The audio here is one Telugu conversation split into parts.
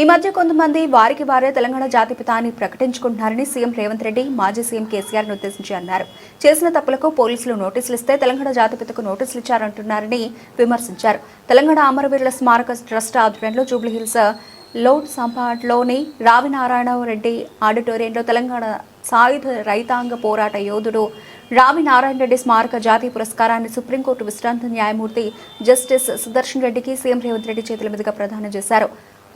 ఈ మధ్య కొంతమంది వారికి వారే తెలంగాణ జాతిపిత అని ప్రకటించుకుంటున్నారని సీఎం రేవంత్ రెడ్డి మాజీ సీఎం కేసీఆర్ ఉద్దేశించి అన్నారు. చేసిన తప్పులకు పోలీసులు నోటీసులు ఇస్తే తెలంగాణ జాతిపితకు నోటీసులు ఇచ్చారంటున్నారని విమర్శించారు. తెలంగాణ అమరవీరుల స్మారక ట్రస్ట్ ఆధ్వర్యంలో జూబ్లీహిల్స్ లోడ్ సంపాట్లోని రావినారాయణ రెడ్డి ఆడిటోరియంలో తెలంగాణ సాయుధ రైతాంగ పోరాట యోధుడు రావి నారాయణ రెడ్డి స్మారక జాతీయ పురస్కారాన్ని సుప్రీంకోర్టు విశ్రాంత న్యాయమూర్తి జస్టిస్ సుదర్శన్ రెడ్డికి సీఎం రేవంత్ రెడ్డి చేతుల మీదుగా ప్రదానం చేశారు.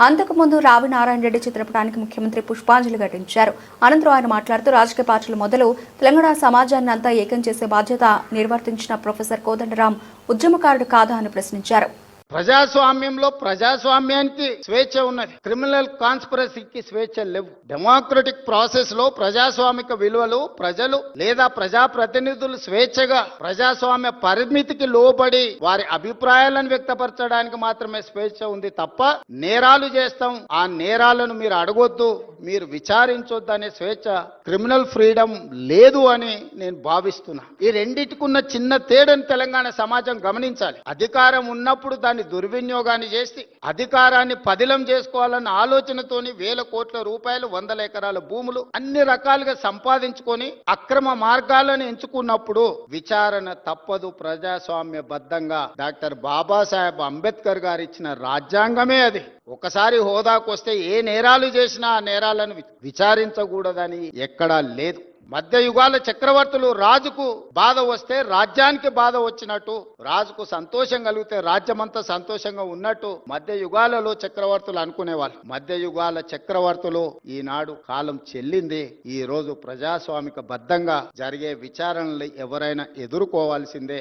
అంతకుముందు రావి నారాయణ రెడ్డి చిత్రపటానికి ముఖ్యమంత్రి పుష్పాంజలి ఘటించారు. అనంతరం ఆయన మాట్లాడుతూ రాజకీయ పార్టీలు మొదలు తెలంగాణ సమాజాన్ని అంతా ఏకం చేసే బాధ్యత నిర్వర్తించిన ప్రొఫెసర్ కోదండరాం ఉద్యమకారుడు కాదా అని ప్రశ్నించారు. ప్రజాస్వామ్యంలో ప్రజాస్వామ్యానికి స్వేచ్ఛ ఉన్నది. క్రిమినల్ కాన్స్పిరసీకి స్వేచ్ఛ లేవు. డెమోక్రటిక్ ప్రాసెస్లో ప్రజాస్వామిక విలువలు ప్రజలు లేదా ప్రజాప్రతినిధులు స్వేచ్ఛగా ప్రజాస్వామ్య పరిమితికి లోబడి వారి అభిప్రాయాలను వ్యక్తపరచడానికి మాత్రమే స్వేచ్ఛ ఉంది తప్ప నేరాలు చేస్తాం. ఆ నేరాలను మీరు అడగొద్దు మీరు విచారించొద్దు అనే స్వేచ్ఛ క్రిమినల్ ఫ్రీడమ్ లేదు అని నేను భావిస్తున్నా. ఈ రెండింటికున్న చిన్న తేడని తెలంగాణ సమాజం గమనించాలి. అధికారం ఉన్నప్పుడు దాన్ని దుర్వినియోగాన్ని చేసి అధికారాన్ని పదిలం చేసుకోవాలన్న ఆలోచనతోని వేల కోట్ల రూపాయలు వందల ఎకరాల భూములు అన్ని రకాలుగా సంపాదించుకొని అక్రమ మార్గాలను ఎంచుకున్నప్పుడు విచారణ తప్పదు. ప్రజాస్వామ్య బద్ధంగా డాక్టర్ బాబాసాహెబ్ అంబేద్కర్ గారు ఇచ్చిన రాజ్యాంగమే అది. ఒకసారి హోదాకు వస్తే ఏ నేరాలు చేసినా ఆ నేరాలను విచారించకూడదని ఎక్కడా లేదు. మధ్య యుగాల చక్రవర్తులు రాజుకు బాధ వస్తే రాజ్యానికి బాధ వచ్చినట్టు రాజుకు సంతోషం కలిగితే రాజ్యమంతా సంతోషంగా ఉన్నట్టు మధ్య యుగాలలో చక్రవర్తులు అనుకునేవాళ్ళు. మధ్య యుగాల చక్రవర్తులు ఈనాడు కాలం చెల్లింది. ఈ రోజు ప్రజాస్వామిక బద్ధంగా జరిగే విచారణలు ఎవరైనా ఎదుర్కోవాల్సిందే.